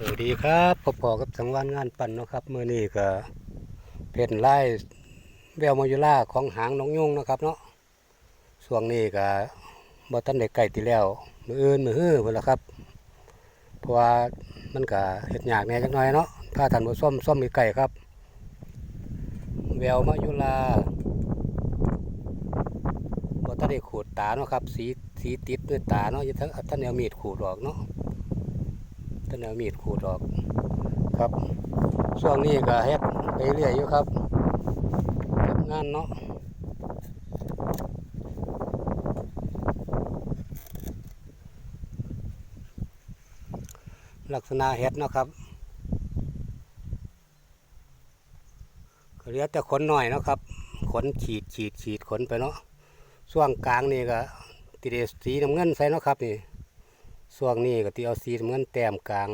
สวัสดีครับพบพอกับสังวานงานปั่นนะครับเมื่อนี้ก็เพนไล่แววมายุล่าของหางน้องยุ่งนะครับเนาะช่วงนี้ก็บ่ทันได้ไก่ติแล้ว มืออื่นมือฮื้อพุ่นละครับ เพราะว่ามันก็เฮ็ดหยากแน่จักหน่อยเนาะถ้าท่านผู้ส้มส้มมีไก่ครับ แววมายุล่าบ่ทันได้ขูดตาเนาะครับ สีสีติดด้วยตาเนาะย่าท่านท่านเอามีดขูดออกเนาะ ต้นเอามีดขูดออกครับ ช่วงนี้ก็เฮ็ดไปเรื่อยอยู่ครับเฮ็ดงานเนาะลักษณะเฮ็ดเนาะครับก็เหลือแต่ขนหน่อยเนาะครับ ขนฉีดฉีดฉีดขนไปเนาะช่วงกลางนี่ก็ติดสีน้ำเงินใส่เนาะครับนี่ ช่วงนี้ก็ที่เอาสีเหมือนแต้มกลาง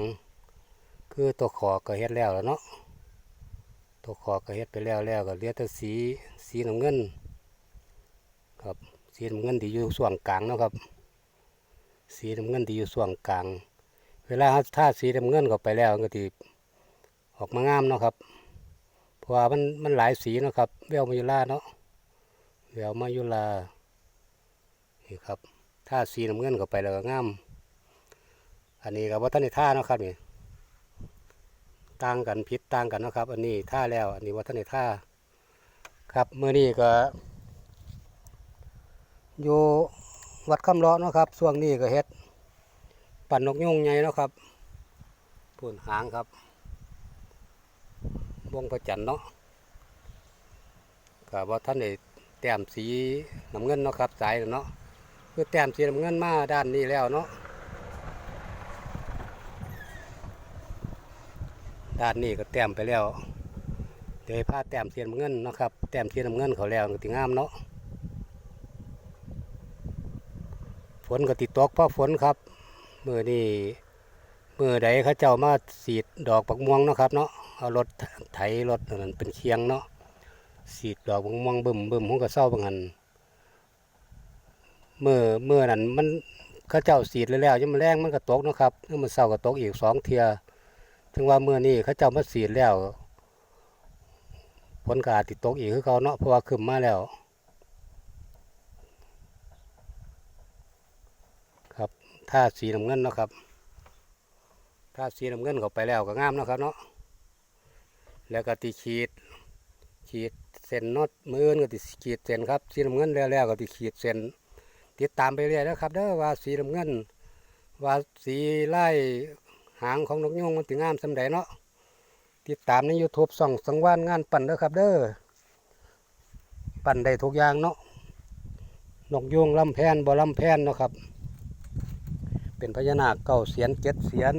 คือตัวขอก็เฮ็ดแล้วแล้วเนาะตัวขอก็เฮ็ดไปแล้วแล้วก็เหลือแต่สีสีน้ำเงิน ครับสีน้ำเงินที่อยู่ส่วนกลางเนาะครับ สีน้ำเงินที่อยู่ส่วนกลาง เวลาถ้าสีน้ำเงินก็ไปแล้วก็ที่ออกมางามเนาะครับเพราะว่ามันมันหลายสีเนาะครับแววมายุลาเนาะแววมายุลานี่ครับ ถ้าสีน้ำเงินก็ไปแล้วก็งาม อันนี้กับวัฒนท่าเนาะครับนี่ต่างกันพิษต่างกันนะครับ อันนี้ท่าแล้ว อันนี้วัฒนท่าครับเมื่อนี้ก็อยู่วัดคำเลาะนะครับช่วงนี้ก็เฮ็ดปั่นนกยุงใหญ่เนะครับปูนหางครับวงประจันเนาะกับว่าท่านได้แต้มสีน้ำเงินเนาะครับสายเนาะคือแต้มสีน้ำเงินมาด้านนี้แล้วเนาะ ด้านนี้ก็แต้มไปแล้ว เดี๋ยวผ้าแต้มเทียนเงินนะครับ แต้มเทียนเงินเขาแล้วติงามเนาะ ฝนก็ติดตกเพราะฝนครับ มือนี่มือใดเขาเจ้ามาสีดดอกปักม่วงนะครับเนาะ เอารถไถรถนั่นเป็นเคียงเนาะ สีดดอกปักม่วงบึมบึมผมก็เศร้าบางหันเมื่อเมื่อนั้นมันเขาเจ้าสีดแล้วยังมาแรงมันก็ตกนะครับยังมันเศร้าก็ตกอีกสองเทีย ถึงว่าเมื่อนี้เขาเจ้ามาสีดแล้วผลกาติดตกอีกคือเขาเนาะเพราะว่าขึ้นมาแล้ว ครับถ้าสีน้ำเงินเนาะครับ ถ้าสีน้ำเงินเข้าไปแล้วก็งามเนาะครับเนาะแล้วก็ตีขีด ขีดเส้นเนอตมืออื่นก็ติขีดเส้นครับสีน้ำเงินแล้วแล้วก็ติขีดเส้นติดตามไปเรื่อยนะครับเด้อว่าสีน้ำเงิน ว่าสีไล่ หางของนกยุงมันถึงงามสำใดเนาะติดตามใน YouTube ส่องสังวานงานปั่นเด้อครับเด้อปั่นได้ทุกอย่างเนาะนกยุงลำแพนบ่ลำแพนเนาะครับ เป็นพญานาคเก้าเสียนเจ็ดเสียน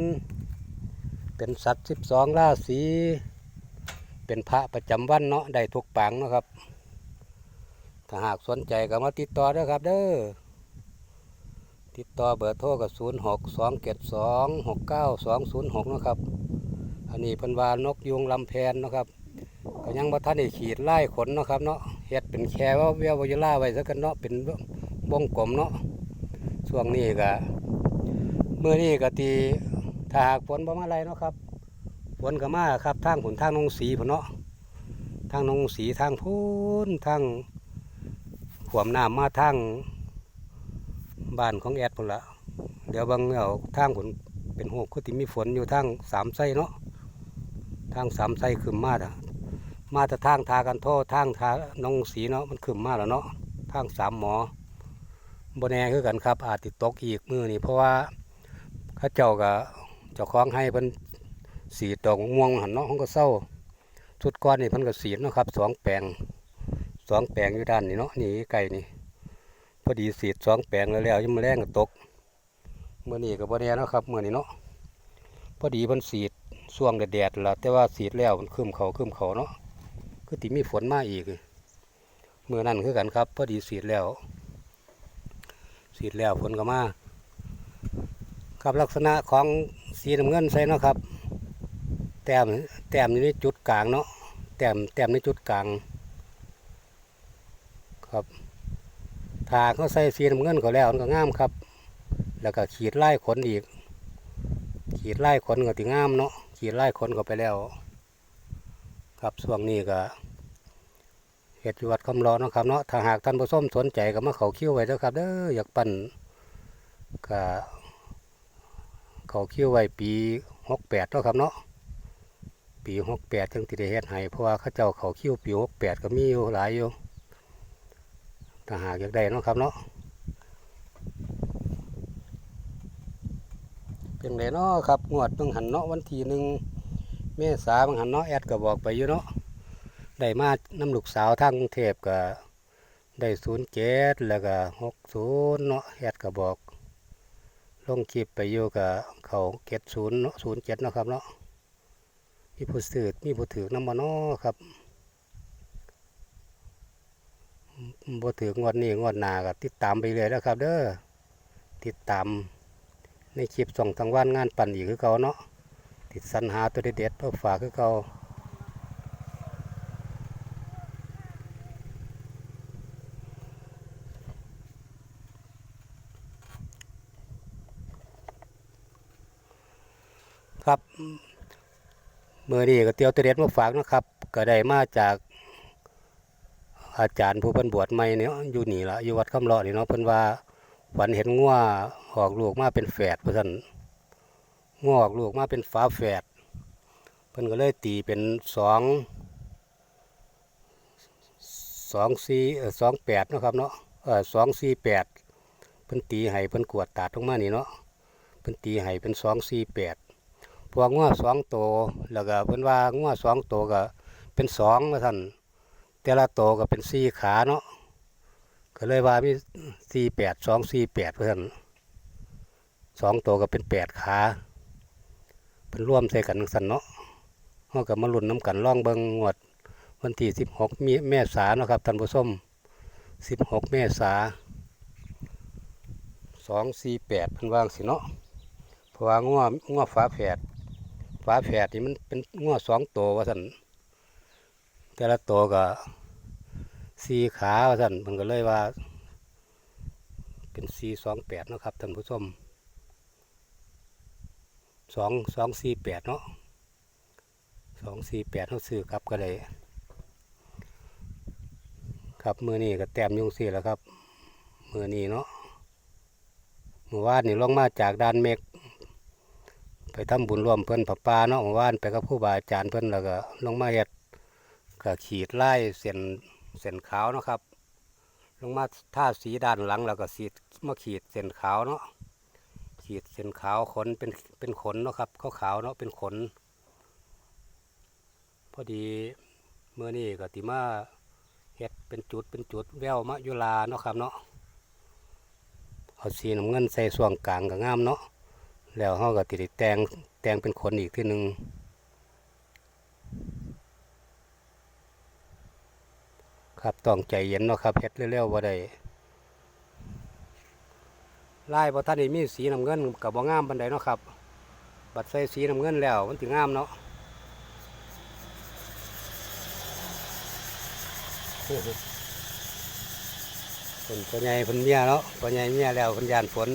เป็นสัตว์สิบสองราศีเป็นพระประจำวันเนาะได้ทุกปางเนาะครับ ถ้าหากสนใจก็มาติดต่อเด้อครับเด้อ ติดต่อเบอร์โทรกับ 0 6 2 7 2 6 9 2 0 6นะครับ อันนี้เป็นวานกยุงลำแพนนะครับก็ยังบ่ทันได้ขีดไล่ขนนะครับเนาะเฮ็ดเป็นแค่ว่าเวียววอยล่าไว้ซะกันเนาะเป็นวงกลมเนาะช่วงนี้ก็มื้อนี้ก็ตีถ้าหากฝนบ่มาอะไรเนาะครับฝนก็มาครับทางผุนทางนงสีพุ่นเนาะทางนงสีทางพูนทางขวมน้ำมาทาง บ้านของแอดพุ่นละเดี๋ยวบางเอาทางผลเป็นหูก็ที่มีฝนอยู่ทางสามไส้เนาะทางสามไส้ขึ้นมาอะมาแต่ทางทากันโทษทางทาน้องสีเนาะมันขึ้นมาแล้วเนาะทางสามหมอบนแนคือกันครับ อาจติดตกอีกมือนี่เพราะว่าข้าเจ้ากับเจ้าของให้เพิ่นสีดอกม่วงหันเนาะเขาก็เศร้าชุดก้อนนี่เพิ่นก็สีเนาะครับสองแปลงสองแปลงอยู่ด้านนี่เนาะนี่ไก่นี่ พอดีสีดสองแปลงแล้วแล้วยังมาแรงก็ตกเมื่อนี้ก็บ่แน่นะครับเมื่อนี้เนาะพอดีมันสีดช่วงแดดๆละแต่ว่าสีดแล้วมันคืมเขาคืมเขาเนาะคือติมีฝนมาอีกเมื่อนั้นคือกันครับ พอดีสีดแล้ว สีดแล้วฝนก็มาครับลักษณะของสีน้ำเงินใส่เนาะครับ แต้มแต้มอยู่ในจุดกลางเนาะแต้มแต้มในจุดกลาง ครับ ถ้าเขาใส่สีน้ำเงินเขาแล้วมันก็งามครับ แล้วก็ขีดไล่ขนอีก ขีดไล่ขนก็ติงามเนาะขีดไล่ขนเข้าไปแล้ว ครับช่วงนี้ก็เฮ็ดอยู่วัดคำรอเนาะครับเนาะถ้าหากท่านผู้ชมสนใจก็มาเขาคิวไว้เด้อครับเด้ออยากปั่นก็เขาคิวไว้ปีหกแปดเนาะครับเนาะปีหกแปดถึงที่ได้เฮ็ดให้เพราะว่าเขาเจ้าเขาคิวปีหกแปดก็มีอยู่หลายอยู่ ถ้าหากอยากได้นะครับเนาะเป็นไงเนาะครับงวดต้องหันเนาะวันที่หนึ่งเมษาบางหันเนาะแอดก็บอกไปอยู่เนาะได้มาน้ำลูกสาวทางกรุงเทพก็ได้ศูนย์เจ็ดแล้วก็หกศูนย์เนาะแอดก็บอก ลงคลิปไปอยู่กับเขาเก็ดศูนย์เนาะศูนย์เจ็ดเนาะครับเนาะมีผู้สืบมีผู้ถือน้ำมันเนาะครับ บ่ถืองวดนี้งวดหนาก็ติดตามไปเลยแล้วครับ เด้อติดตามในคลิปส่องทางวันงานปั่นอีกคือเก่าเนาะติดสรรหาตัวเด็ดๆเพื่อฝากคือเก่าครับเมื่อนี้ก็เตียวเตเด็ดมาฝากเนาะครับ ก็ได้มาจาก อาจารย์ผู้เพิ่นบวชใหม่เนี่ยอยู่นี่ละอยู่วัดคำเลาะนี่เนาะเพิ่นว่าฝันเห็นงัวออกลูกมาเป็นแฝดเพิ่นงัวออกลูกมาเป็นฝาแฝดเพิ่นก็เลยตีเป็นสองสองสี่สองแปดนะครับเนาะเออสองสี่แปดเพิ่นตีให้เพิ่นกวดตาดลงมานี่เนาะเพิ่นตีให้เป็นสองสี่แปดพวกงัวสองโตแล้วก็เพิ่นว่างัวสองโตัวก็เป็นสองว่ท่าน แต่ละตัวก็เป็นสี่ขาเนาะก็เลยว่ามีสี่แปดสองสี่แปดว่าท่านสองตัวก็เป็นแปดขาเป็นร่วมใส่กันสันเนาะเฮาก็มาลุ้นน้ำกันล่องเบิงงวด วันที่สิบหกมีเมษาเนาะครับท่านผู้ชมสิบหกเมษาสองสี่แปดเพิ่นวางสิเนาะเพราะว่างัวงัวฝาแฝดฝาแฝดนี่มันเป็นงัวสองตัวว่าสัน แต่ละตัวก็สี่ขาว่าสันมันก็เลยว่า เป็นสี่สองแปดเนาะครับท่านผู้ชมสองสองสี่แปดเนาะสองสี่แปดเขาซื้อครับก็เลยครับมือนี้ก็แต้มยุงสี่แล้วครับมือนี้เนาะเมื่อวานนี่ลงมาจากดานเมกไปทำบุญรวมเพิ่อนผาปลาเนาะเมื่อวานไปกับครูบาอาจารย์เพิ่อนแล้วก็ลงมาเฮ็ด ก็ขีดไล่เส้นเส้นขาวนะครับ ลงมาท่าสีด้านหลังแล้วก็สีมาขีดเส้นขาวเนาะขีดเส้นขาวขนเป็นเป็นขนเนาะครับขาวขาวๆเนาะเป็นขน พอดีเมื่อนี้ก็ติมาเฮ็ดเป็นจุดเป็นจุดแววมะยุลาเนาะครับเนาะเอาสีน้ำเงินใส่ส่วงกลางก็งามเนาะแล้วเขาก็ติดแต่งแต่งเป็นขนอีกที่หนึ่ง ครับต้องใจเย็นเนาะครับเฮ็ดเร็วๆว่ได้ลายบ่ท่านนี่มีสีน้ำเงินกับบ่งามปานใดเนาะครับ บัดใส่สีน้ำเงินแล้วมันถึงงามเนาะคนพ่อใหญ่เพิ่นเมียเนาะพ่อใหญ่เมียแล้วเพิ่นยานฝน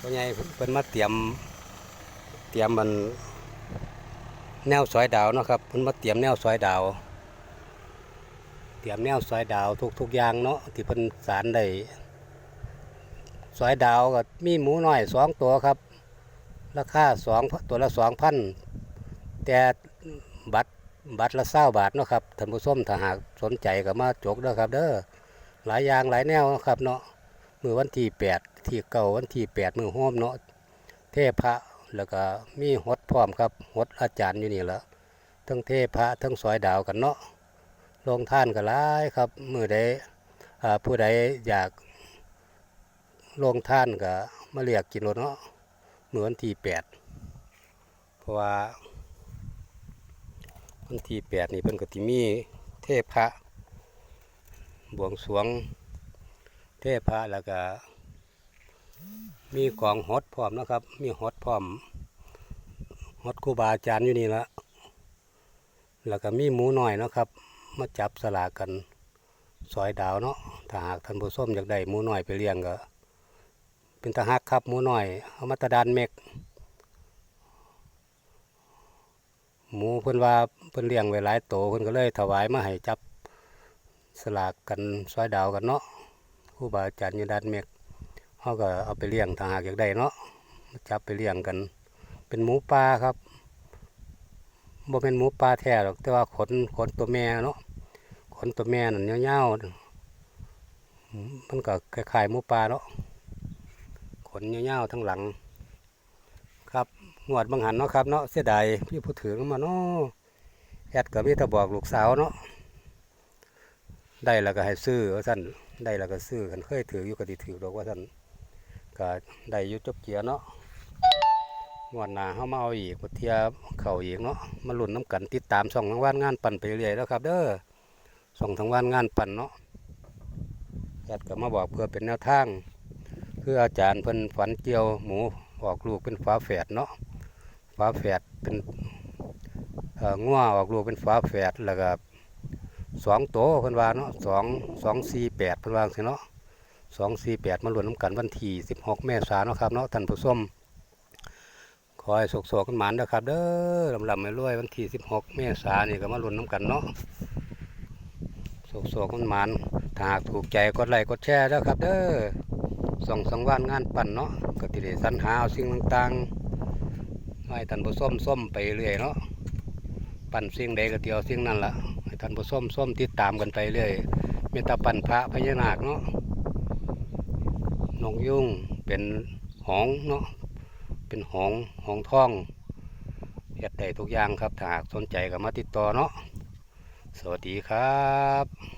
พ่อใหญ่เพิ่นมาเตรียม เตรียมมันแนวสอยดาวเนาะครับเพิ่นมาเตรียมแนวสอยดาว ตรียมแนวสอยดาวทุกทุกอย่างเนาะที่เพิ่นสารได้สอยดาวก็มีหมูน้อยสองตัวครับ ราคาสองตัวละสองพันแต่บัตรบัตรละเศร้าบาทเนาะครับท่านผู้ชมถ้าหากสนใจก็มาจกเด้อครับ เด้อหลายอย่างหลายแนวนะครับเนาะมือวันที่แปดที่เก่าวันที่แปดมือโฮมเนาะเทพพระแล้วก็มีหดพร้อมครับหดอาจารย์อยู่นี่แหละทั้งเทพพระทั้งสอยดาวกันเนาะ ลงท่านก็หลายครับมือใดผู้ใดอยากลงท่านก็มาเรียกกินรถเนาะเมื่อวันที่แปดเพราะว่าวันที่แปดนี่เพิ่นก็ติมีเทพะบวงสวงเทพะแล้วก็มีกองฮดพร้อมนะครับ มีฮดพร้อมฮดครูบาอาจารย์อยู่นี่ละแล้วก็มีหมูหน่อยนะครับ มาจับสลากกันซอยดาวเนาะถ้าหากท่านผู้ชมอยากได้หมูหน่อยไปเลี้ยงก็ เป็นตาฮักครับหมูหน่อยเอามาตะดานเมกหมูเพิ่นว่าเพิ่นเลี้ยงไว้หลายโตเพิ่นก็เลยถวายมาให้จับสลากกันซอยดาวกันเนาะครูบาอาจารย์อยู่ด้านเมกเฮาก็เอาไปเลี้ยงถ้าหากอยากได้เนาะจับไปเลี้ยงกัน เป็นหมูป่าครับบ่เป็นหมูป่าแท้หรอกแต่ว่าขนขนตัวแม่เนาะ ขนตัวแม่นั่นยาวๆมันก็คล้ายๆมูป่าเนาะขนยาวๆทั้งหลัง ครับงวดบางหันเนาะครับเนาะเสียดายพี่ผู้ถือมาเนาะแอดก็มีแต่บอกลูกสาวเนาะได้แล้วก็ให้ซื้อว่าสั่นได้แล้วก็ซื้อกันเคยถืออยู่ก็สิถือดอกว่าสั่นก็ได้อยู่จบเกียร์เนาะงวดหน้าเฮามาเอาอีกบ่เทียเข้าอีกเนาะมาหลุนน้ำกันติดตามช่องทางว่านงานปั่นไปเรื่อยแล้วครับ เด้อ ช่งทางว่านงานปั่นเนาะแอดก็มาบอกเพื่อเป็นแนวทางคืออาจารย์เพิ่นฝันเกี่ยวหมูออกลูกเป็นฝาแฝดเนาะฝาแฝดเป็นเอ่องัวออกลูกเป็นฝาแฝดแล้วก็สองโตเพิ่นว่าเนาะสองสองสี่แปดเพิ่นว่าสิเนาะสองสี่แปดมารวมน้ำกันวันที่สิบหกเมษายนเนาะครับเนาะท่านผู้ชมขอให้สุขๆกันหมานนะครับเด้อลำลำไม่รวยวันที่สิบหกเมษายนนี่ก็มารวมน้ำกันเนาะ สุขๆกันหมานถ้าหากถูกใจกดไลค์กดแชร์แล้วครับ เด้อส่องสังวานงานปั่นเนาะก็ติด้สรรหาเอาสิ่งต่างๆให้ท่านผู้ส้มส้มไปเรื่อยเนาะปั่นสิ่งใดก็เดียวสิ่งนั้นละให้ท่านผู้ส้มส้มติดตามกันไปเรื่อยเมตตาปั่นพระพญานาคเนาะนกยุ่งเป็นหองเนาะเป็นหองหองส์ทองเฮ็ดได้ทุกอย่างครับถ้าหากสนใจก็มาติดต่อเนาะ สวัสดีครับ